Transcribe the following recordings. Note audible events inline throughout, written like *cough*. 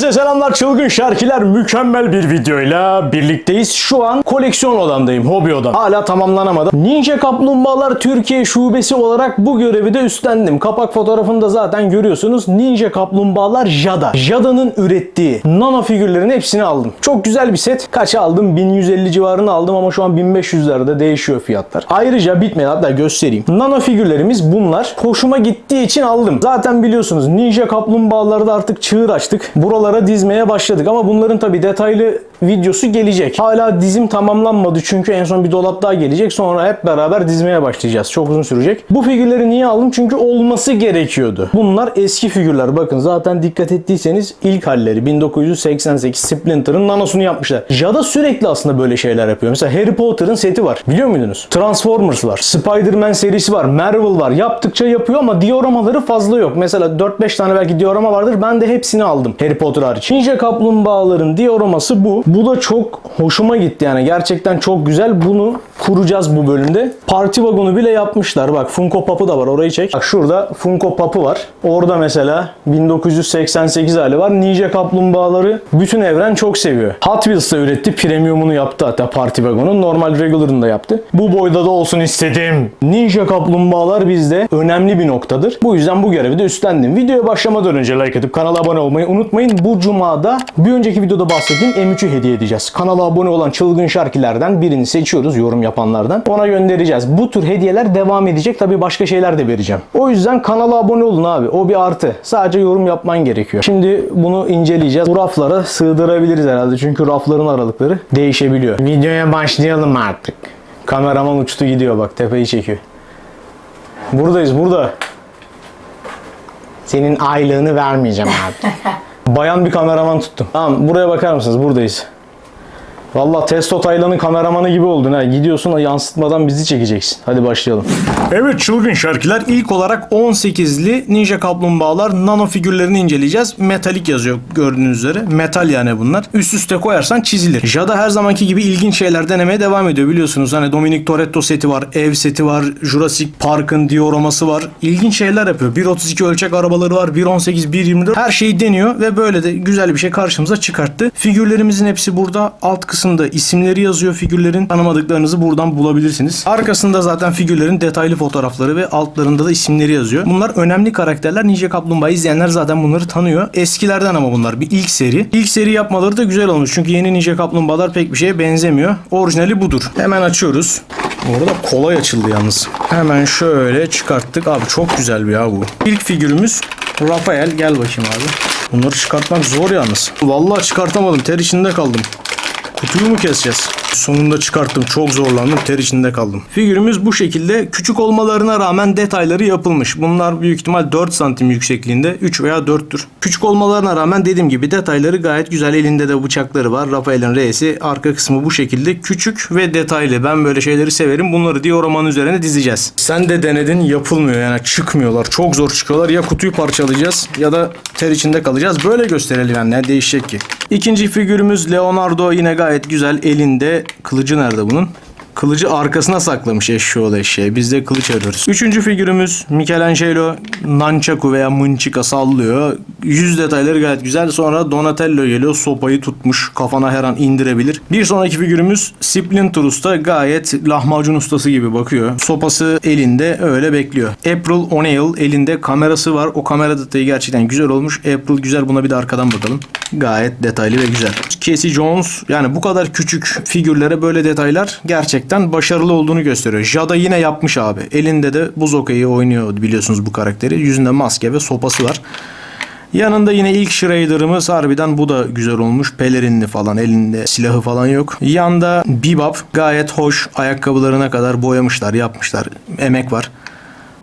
Herkese selamlar çılgın şarkiler mükemmel bir videoyla birlikteyiz. Şu an koleksiyon odamdayım, hobi odam. Hala tamamlanamadı. Ninja Kaplumbağalar Türkiye şubesi olarak bu görevi de üstlendim. Kapak fotoğrafını da zaten görüyorsunuz. Ninja Kaplumbağalar Jada. Jada'nın ürettiği nano figürlerin hepsini aldım. Çok güzel bir set. Kaça aldım? 1150 civarını aldım ama şu an 1500'lerde değişiyor fiyatlar. Ayrıca bitmedi hatta göstereyim. Nano figürlerimiz bunlar. Hoşuma gittiği için aldım. Zaten biliyorsunuz Ninja Kaplumbağalarda artık çığır açtık. Buralara dizmeye başladık ama bunların tabi detaylı videosu gelecek. Hala dizim tamamlanmadı çünkü en son bir dolap daha gelecek. Sonra hep beraber dizmeye başlayacağız. Çok uzun sürecek. Bu figürleri niye aldım? Çünkü olması gerekiyordu. Bunlar eski figürler. Bakın zaten dikkat ettiyseniz ilk halleri 1988 Splinter'ın nanosunu yapmışlar. Jada sürekli aslında böyle şeyler yapıyor. Mesela Harry Potter'ın seti var. Biliyor muydunuz? Transformers var. Spider-Man serisi var. Marvel var. Yaptıkça yapıyor ama dioramaları fazla yok. Mesela 4-5 tane belki diorama vardır. Ben de hepsini aldım. Harry Potter hariç. Ninja Kaplumbağaların dioraması bu. Bu da çok hoşuma gitti yani. Gerçekten çok güzel. Bunu kuracağız bu bölümde. Parti vagonu bile yapmışlar. Bak Funko Pop'u da var. Orayı çek. Bak şurada Funko Pop'u var. Orada mesela 1988 hali var. Ninja Kaplumbağaları bütün evren çok seviyor. Hot Wheels da üretti. Premium'unu yaptı hatta Parti Vagon'un. Normal Regular'ını da yaptı. Bu boyda da olsun istedim. Ninja Kaplumbağalar bizde önemli bir noktadır. Bu yüzden bu görevi de üstlendim. Videoya başlamadan önce like atıp kanala abone olmayı unutmayın. Bu cumada bir önceki videoda bahsettiğim M3'ü hediye edeceğiz. Kanala abone olan çılgın şarkilerden birini seçiyoruz yorum yapanlardan. Ona göndereceğiz. Bu tür hediyeler devam edecek. Tabi başka şeyler de vereceğim. O yüzden kanala abone olun abi. O bir artı. Sadece yorum yapman gerekiyor. Şimdi bunu inceleyeceğiz. Bu raflara sığdırabiliriz herhalde. Çünkü rafların aralıkları değişebiliyor. Videoya başlayalım artık. Kameraman uçtu gidiyor bak tepeyi çekiyor. Buradayız burada. Senin aylığını vermeyeceğim abi. *laughs* Bayan bir kameraman tuttum. Tamam buraya bakar mısınız? Buradayız. Valla Testo Taylan'ın kameramanı gibi oldun ha. Gidiyorsun yansıtmadan bizi çekeceksin. Hadi başlayalım. Evet çılgın şarkiler. İlk olarak 18'li Ninja Kaplumbağalar nano figürlerini inceleyeceğiz. Metalik yazıyor gördüğünüz üzere. Metal yani bunlar. Üst üste koyarsan çizilir. Jada her zamanki gibi ilginç şeyler denemeye devam ediyor biliyorsunuz. Hani Dominic Toretto seti var, ev seti var, Jurassic Park'ın dioraması var. İlginç şeyler yapıyor. 1.32 ölçek arabaları var, 1.18, 1.24. Her şeyi deniyor ve böyle de güzel bir şey karşımıza çıkarttı. Figürlerimizin hepsi burada. Alt kısımda isimleri yazıyor figürlerin. Tanımadıklarınızı buradan bulabilirsiniz. Arkasında zaten figürlerin detaylı fotoğrafları ve altlarında da isimleri yazıyor. Bunlar önemli karakterler. Ninja Kaplumbağa izleyenler zaten bunları tanıyor. Eskilerden ama bunlar bir ilk seri. İlk seri yapmaları da güzel olmuş. Çünkü yeni Ninja Kaplumbağalar pek bir şeye benzemiyor. Orijinali budur. Hemen açıyoruz. Orada kolay açıldı yalnız. Hemen şöyle çıkarttık. Abi çok güzel bir ya bu. İlk figürümüz Rafael. Gel bakayım abi. Bunları çıkartmak zor yalnız. Vallahi çıkartamadım. Ter içinde kaldım. Kutuyu mu keseceğiz? Sonunda çıkarttım. Çok zorlandım. Ter içinde kaldım. Figürümüz bu şekilde. Küçük olmalarına rağmen detayları yapılmış. Bunlar büyük ihtimal 4 santim yüksekliğinde. 3 veya 4'tür. Küçük olmalarına rağmen dediğim gibi detayları gayet güzel. Elinde de bıçakları var. Rafael'in R'si. Arka kısmı bu şekilde. Küçük ve detaylı. Ben böyle şeyleri severim. Bunları dioramanın üzerine dizeceğiz. Sen de denedin. Yapılmıyor yani. Çıkmıyorlar. Çok zor çıkıyorlar. Ya kutuyu parçalayacağız ya da ter içinde kalacağız. Böyle gösterelim yani. Ne değişecek ki? İkinci figürümüz Leonardo yine gayet güzel. Elinde kılıcı nerede bunun? Kılıcı arkasına saklamış eşşoğlu eşeğe. Biz de kılıç arıyoruz. Üçüncü figürümüz Michelangelo Nunchaku veya Mınçika sallıyor. Yüz detayları gayet güzel. Sonra Donatello geliyor. Sopayı tutmuş. Kafana her an indirebilir. Bir sonraki figürümüz Splinter Usta. Gayet lahmacun ustası gibi bakıyor. Sopası elinde öyle bekliyor. April O'Neil elinde kamerası var. O kamera detayı gerçekten güzel olmuş. April güzel. Buna bir de arkadan bakalım. Gayet detaylı ve güzel. Casey Jones yani bu kadar küçük figürlere böyle detaylar gerçekten başarılı olduğunu gösteriyor. Jada yine yapmış abi. Elinde de buz okeyi oynuyor biliyorsunuz bu karakteri. Yüzünde maske ve sopası var. Yanında yine ilk Shredder'ımız harbiden bu da güzel olmuş. Pelerinli falan elinde silahı falan yok. Yanda Bebop gayet hoş. Ayakkabılarına kadar boyamışlar yapmışlar. Emek var.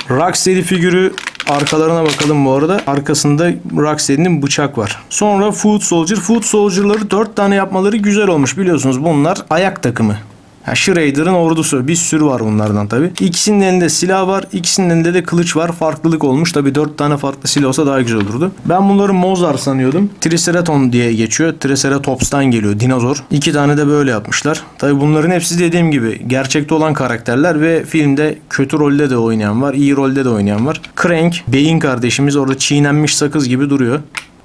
Rocksteady figürü arkalarına bakalım bu arada. Arkasında Rocksteady'nin bıçak var. Sonra Food Soldier. Food Soldier'ları 4 tane yapmaları güzel olmuş biliyorsunuz. Bunlar ayak takımı. Ha, Shredder'ın ordusu. Bir sürü var bunlardan tabi. İkisinin elinde silah var. ikisinin elinde de kılıç var. Farklılık olmuş. Tabi 4 tane farklı silah olsa daha güzel olurdu. Ben bunları Mozart sanıyordum. Triceratops diye geçiyor. Triceratops'tan geliyor. Dinozor. İki tane de böyle yapmışlar. Tabi bunların hepsi dediğim gibi gerçekte olan karakterler ve filmde kötü rolde de oynayan var. iyi rolde de oynayan var. Crank, beyin kardeşimiz orada çiğnenmiş sakız gibi duruyor.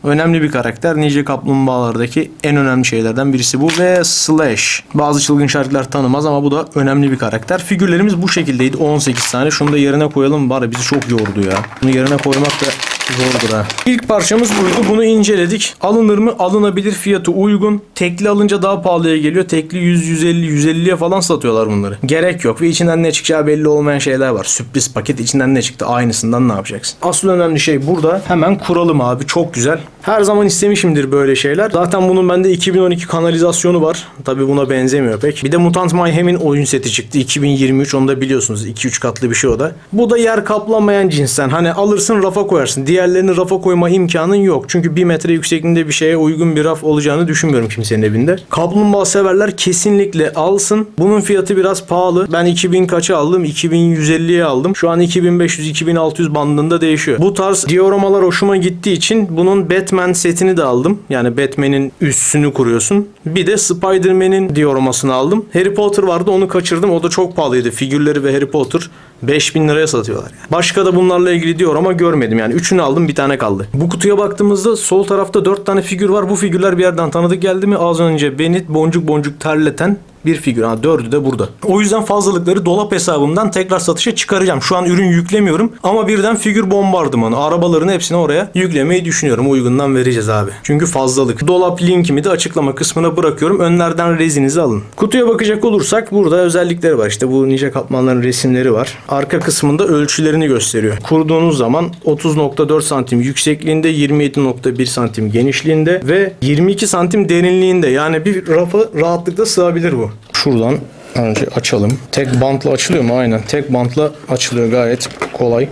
Önemli bir karakter. Nice Kaplumbağalardaki en önemli şeylerden birisi bu ve Slash. Bazı çılgın şarkılar tanımaz ama bu da önemli bir karakter. Figürlerimiz bu şekildeydi. 18 tane. Şunu da yerine koyalım. Ya bizi çok yordu ya. Bunu yerine koymak da zordur ha. İlk parçamız buydu. Bunu inceledik. Alınır mı? Alınabilir. Fiyatı uygun. Tekli alınca daha pahalıya geliyor. Tekli 100, 150, 150'ye falan satıyorlar bunları. Gerek yok ve içinden ne çıkacağı belli olmayan şeyler var. Sürpriz paket içinden ne çıktı? Aynısından ne yapacaksın? Asıl önemli şey burada. Hemen kuralım abi. Çok güzel. Her zaman istemişimdir böyle şeyler. Zaten bunun bende 2012 kanalizasyonu var. Tabi buna benzemiyor pek. Bir de Mutant Mayhem'in oyun seti çıktı. 2023 onu da biliyorsunuz. 2-3 katlı bir şey o da. Bu da yer kaplamayan cinsten. Hani alırsın rafa koyarsın. Diğerlerini rafa koyma imkanın yok. Çünkü 1 metre yüksekliğinde bir şeye uygun bir raf olacağını düşünmüyorum kimsenin evinde. Kaplumbağa severler kesinlikle alsın. Bunun fiyatı biraz pahalı. Ben 2000 kaça aldım? 2150'ye aldım. Şu an 2500-2600 bandında değişiyor. Bu tarz dioramalar hoşuma gittiği için bunun Batman setini de aldım. Yani Batman'in üssünü kuruyorsun. Bir de Spider-Man'in dioramasını aldım. Harry Potter vardı onu kaçırdım. O da çok pahalıydı. Figürleri ve Harry Potter 5000 liraya satıyorlar. Yani. Başka da bunlarla ilgili diorama görmedim. Yani üçünü aldım bir tane kaldı. Bu kutuya baktığımızda sol tarafta 4 tane figür var. Bu figürler bir yerden tanıdık geldi mi? Az önce beni boncuk boncuk terleten bir figür. Ha, dördü de burada. O yüzden fazlalıkları dolap hesabımdan tekrar satışa çıkaracağım. Şu an ürün yüklemiyorum ama birden figür bombardımanı. Arabaların hepsini oraya yüklemeyi düşünüyorum. Uygundan vereceğiz abi. Çünkü fazlalık. Dolap linkimi de açıklama kısmına bırakıyorum. Önlerden rezinizi alın. Kutuya bakacak olursak burada özellikleri var. İşte bu nice katmanların resimleri var. Arka kısmında ölçülerini gösteriyor. Kurduğunuz zaman 30.4 santim yüksekliğinde, 27.1 santim genişliğinde ve 22 santim derinliğinde. Yani bir rafa rahatlıkla sığabilir bu. Şuradan önce açalım. Tek bantla açılıyor mu? Aynen. Tek bantla açılıyor gayet kolay.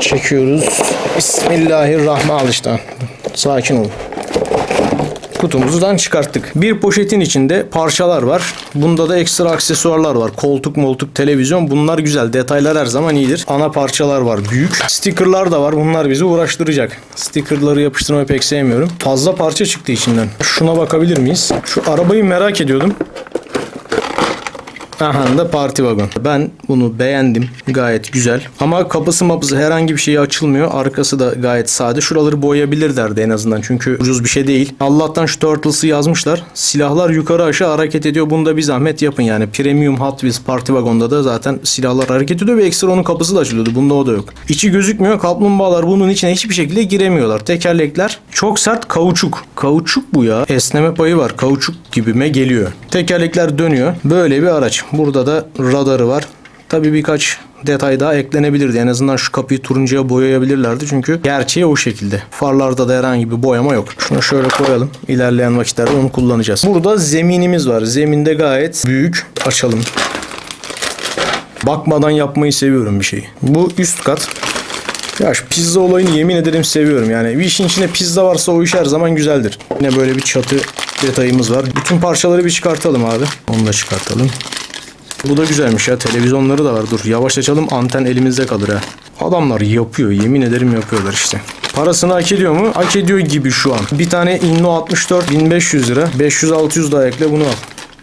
Çekiyoruz. Bismillahirrahmanirrahim. İşte. Sakin olun. Kutumuzdan çıkarttık. Bir poşetin içinde parçalar var. Bunda da ekstra aksesuarlar var. Koltuk, moltuk, televizyon. Bunlar güzel. Detaylar her zaman iyidir. Ana parçalar var büyük. Stickerlar da var. Bunlar bizi uğraştıracak. Stickerları yapıştırmayı pek sevmiyorum. Fazla parça çıktı içinden. Şuna bakabilir miyiz? Şu arabayı merak ediyordum. Aha da parti vagon. Ben bunu beğendim. Gayet güzel. Ama kapısı mapısı herhangi bir şeyi açılmıyor. Arkası da gayet sade. Şuraları boyayabilirlerdi en azından. Çünkü ucuz bir şey değil. Allah'tan şu Turtles'ı yazmışlar. Silahlar yukarı aşağı hareket ediyor. Bunu da bir zahmet yapın yani. Premium Hot Wheels parti vagonda da zaten silahlar hareket ediyor ve ekstra onun kapısı da açılıyordu. Bunda o da yok. İçi gözükmüyor. Kaplumbağalar bunun içine hiçbir şekilde giremiyorlar. Tekerlekler çok sert kauçuk. Kauçuk bu ya. Esneme payı var. Kauçuk gibime geliyor. Tekerlekler dönüyor. Böyle bir araç. Burada da radarı var. Tabii birkaç detay daha eklenebilirdi. En azından şu kapıyı turuncuya boyayabilirlerdi. Çünkü gerçeği o şekilde. Farlarda da herhangi bir boyama yok. Şunu şöyle koyalım. İlerleyen vakitlerde onu kullanacağız. Burada zeminimiz var. Zeminde gayet büyük. Açalım. Bakmadan yapmayı seviyorum bir şeyi. Bu üst kat. Ya şu pizza olayını yemin ederim seviyorum. Yani bir işin içinde pizza varsa o iş her zaman güzeldir. Yine böyle bir çatı detayımız var. Bütün parçaları bir çıkartalım abi. Onu da çıkartalım. Bu da güzelmiş ya. Televizyonları da var. Dur yavaş açalım anten elimizde kalır ha. Adamlar yapıyor. Yemin ederim yapıyorlar işte. Parasını hak ediyor mu? Hak ediyor gibi şu an. Bir tane Inno 64 1500 lira. 500-600 daha ekle bunu al.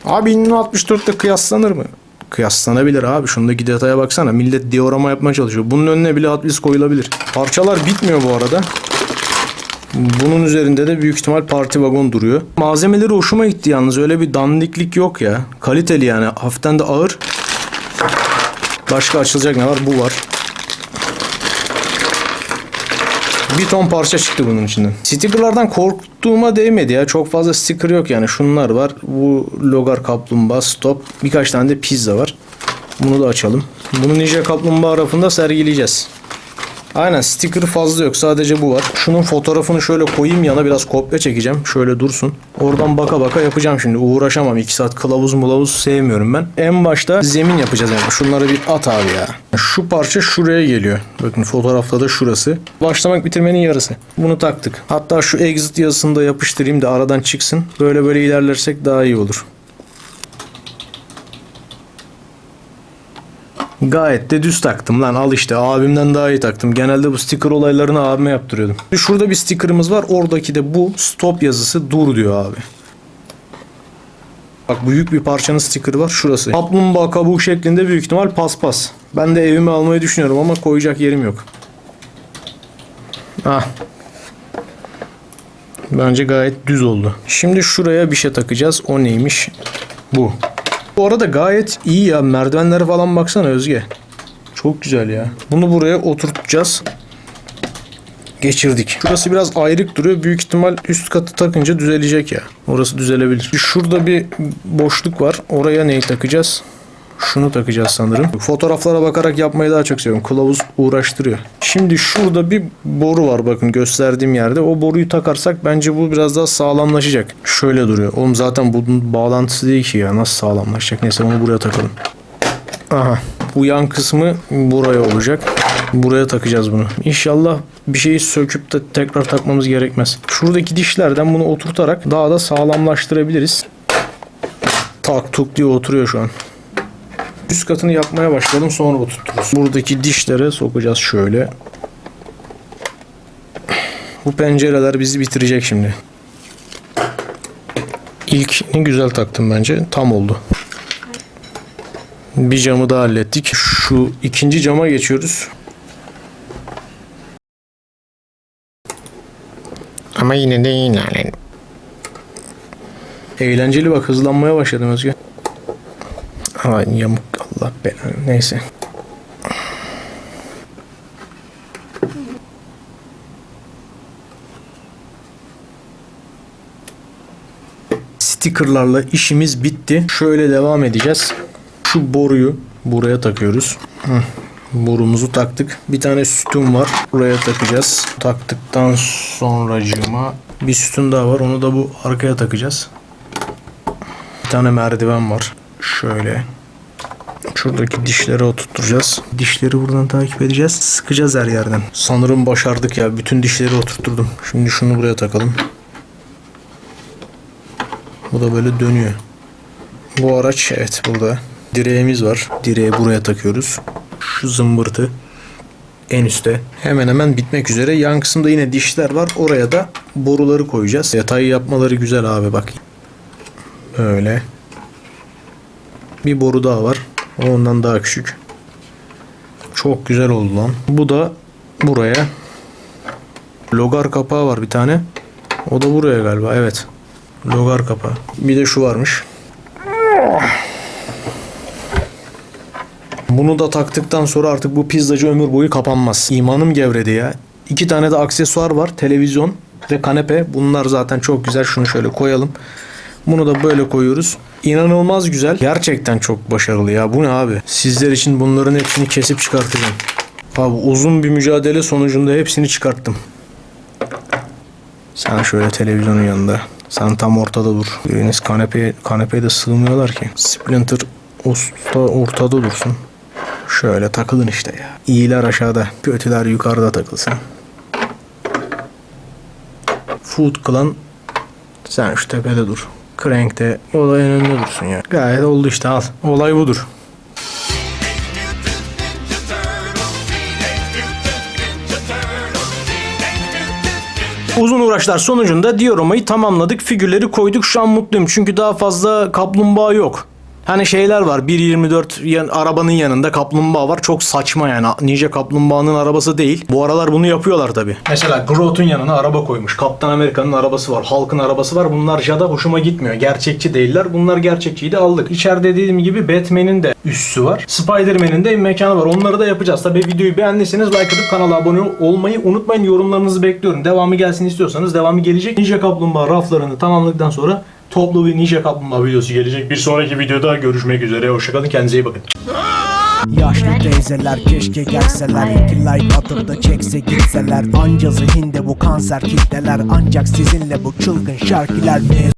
Abi Inno 64 ile kıyaslanır mı? Kıyaslanabilir abi. Şundaki detaya baksana. Millet diorama yapmaya çalışıyor. Bunun önüne bile Hot koyulabilir. Parçalar bitmiyor bu arada. Bunun üzerinde de büyük ihtimal parti vagon duruyor. Malzemeleri hoşuma gitti yalnız. Öyle bir dandiklik yok ya. Kaliteli yani. Hafiften de ağır. Başka açılacak ne var? Bu var. Bir ton parça çıktı bunun içinden. Stickerlardan korktuğuma değmedi ya. Çok fazla sticker yok yani. Şunlar var. Bu Logar Kaplumbağa Stop. Birkaç tane de pizza var. Bunu da açalım. Bunu Ninja Kaplumbağa rafında sergileyeceğiz. Aynen sticker fazla yok. Sadece bu var. Şunun fotoğrafını şöyle koyayım yana biraz kopya çekeceğim. Şöyle dursun. Oradan baka baka yapacağım şimdi. Uğraşamam. 2 saat kılavuz mulavuz sevmiyorum ben. En başta zemin yapacağız yani. Şunları bir at abi ya. Şu parça şuraya geliyor. Bakın fotoğrafta da şurası. Başlamak bitirmenin yarısı. Bunu taktık. Hatta şu exit yazısını da yapıştırayım da aradan çıksın. Böyle böyle ilerlersek daha iyi olur. Gayet de düz taktım lan al işte abimden daha iyi taktım. Genelde bu sticker olaylarını abime yaptırıyordum. Şurada bir stickerımız var. Oradaki de bu stop yazısı dur diyor abi. Bak büyük bir parçanın stickerı var şurası. Kaplumbağa kabuğu şeklinde büyük ihtimal paspas. Ben de evime almayı düşünüyorum ama koyacak yerim yok. Ah. Bence gayet düz oldu. Şimdi şuraya bir şey takacağız. O neymiş? Bu. Bu arada gayet iyi ya. Merdivenlere falan baksana Özge. Çok güzel ya. Bunu buraya oturtacağız. Geçirdik. Şurası biraz ayrık duruyor. Büyük ihtimal üst katı takınca düzelecek ya. Orası düzelebilir. Şurada bir boşluk var. Oraya neyi takacağız? Şunu takacağız sanırım. Fotoğraflara bakarak yapmayı daha çok seviyorum. Kılavuz uğraştırıyor. Şimdi şurada bir boru var bakın gösterdiğim yerde. O boruyu takarsak bence bu biraz daha sağlamlaşacak. Şöyle duruyor. Oğlum zaten bunun bağlantısı değil ki ya. Nasıl sağlamlaşacak? Neyse onu buraya takalım. Aha. Bu yan kısmı buraya olacak. Buraya takacağız bunu. İnşallah bir şeyi söküp de tekrar takmamız gerekmez. Şuradaki dişlerden bunu oturtarak daha da sağlamlaştırabiliriz. Tak tuk diye oturuyor şu an. Üst katını yapmaya başlayalım sonra oturturuz. Buradaki dişlere sokacağız şöyle. Bu pencereler bizi bitirecek şimdi. İlkini güzel taktım bence. Tam oldu. Bir camı da hallettik. Şu ikinci cama geçiyoruz. Ama yine de iyi yani. Eğlenceli bak hızlanmaya başladım Özge. Ama yamuk Allah belanı neyse. Stickerlarla işimiz bitti. Şöyle devam edeceğiz. Şu boruyu buraya takıyoruz. Hı. Borumuzu taktık. Bir tane sütun var. Buraya takacağız. Taktıktan sonracığıma bir sütun daha var. Onu da bu arkaya takacağız. Bir tane merdiven var. Şöyle. Şuradaki dişleri oturtacağız. Dişleri buradan takip edeceğiz. Sıkacağız her yerden. Sanırım başardık ya. Bütün dişleri oturtturdum. Şimdi şunu buraya takalım. Bu da böyle dönüyor. Bu araç evet burada. Direğimiz var. Direği buraya takıyoruz. Şu zımbırtı en üstte. Hemen hemen bitmek üzere. Yan kısımda yine dişler var. Oraya da boruları koyacağız. Detayı yapmaları güzel abi bak. Böyle. Bir boru daha var. Ondan daha küçük. Çok güzel oldu lan. Bu da buraya. Logar kapağı var bir tane. O da buraya galiba. Evet. Logar kapağı. Bir de şu varmış. Bunu da taktıktan sonra artık bu pizzacı ömür boyu kapanmaz. İmanım gevredi ya. İki tane de aksesuar var. Televizyon ve kanepe. Bunlar zaten çok güzel. Şunu şöyle koyalım. Bunu da böyle koyuyoruz. İnanılmaz güzel. Gerçekten çok başarılı ya. Bu ne abi? Sizler için bunların hepsini kesip çıkartacağım. Abi uzun bir mücadele sonucunda hepsini çıkarttım. Sen şöyle televizyonun yanında. Sen tam ortada dur. Biriniz kanepeye, kanepeye de sığmıyorlar ki. Splinter usta ortada dursun. Şöyle takılın işte ya. İyiler aşağıda, kötüler yukarıda takılsın. Food Clan sen şu tepede dur. Crank de o da en önde dursun ya. Gayet oldu işte al. Olay budur. Uzun uğraşlar sonucunda dioramayı tamamladık. Figürleri koyduk. Şu an mutluyum. Çünkü daha fazla kaplumbağa yok. Hani şeyler var 1.24 yan, arabanın yanında kaplumbağa var. Çok saçma yani. Ninja kaplumbağanın arabası değil. Bu aralar bunu yapıyorlar tabi. Mesela Groot'un yanına araba koymuş. Kaptan Amerika'nın arabası var. Halkın arabası var. Bunlar Jada hoşuma gitmiyor. Gerçekçi değiller. Bunlar gerçekçiyi aldık. İçeride dediğim gibi Batman'in de üssü var. Spider-Man'in de mekanı var. Onları da yapacağız. Tabi videoyu beğendiyseniz like atıp kanala abone olmayı unutmayın. Yorumlarınızı bekliyorum. Devamı gelsin istiyorsanız devamı gelecek. Ninja kaplumbağa raflarını tamamladıktan sonra toplu bir Ninja kaplumbağa videosu gelecek. Bir sonraki videoda görüşmek üzere. Hoşçakalın. Kendinize iyi bakın. Yaşlı teyzeler keşke gelseler İki like atıp da çekse gitseler Anca zihinde bu kanser kitleler Ancak sizinle bu çılgın şarkiler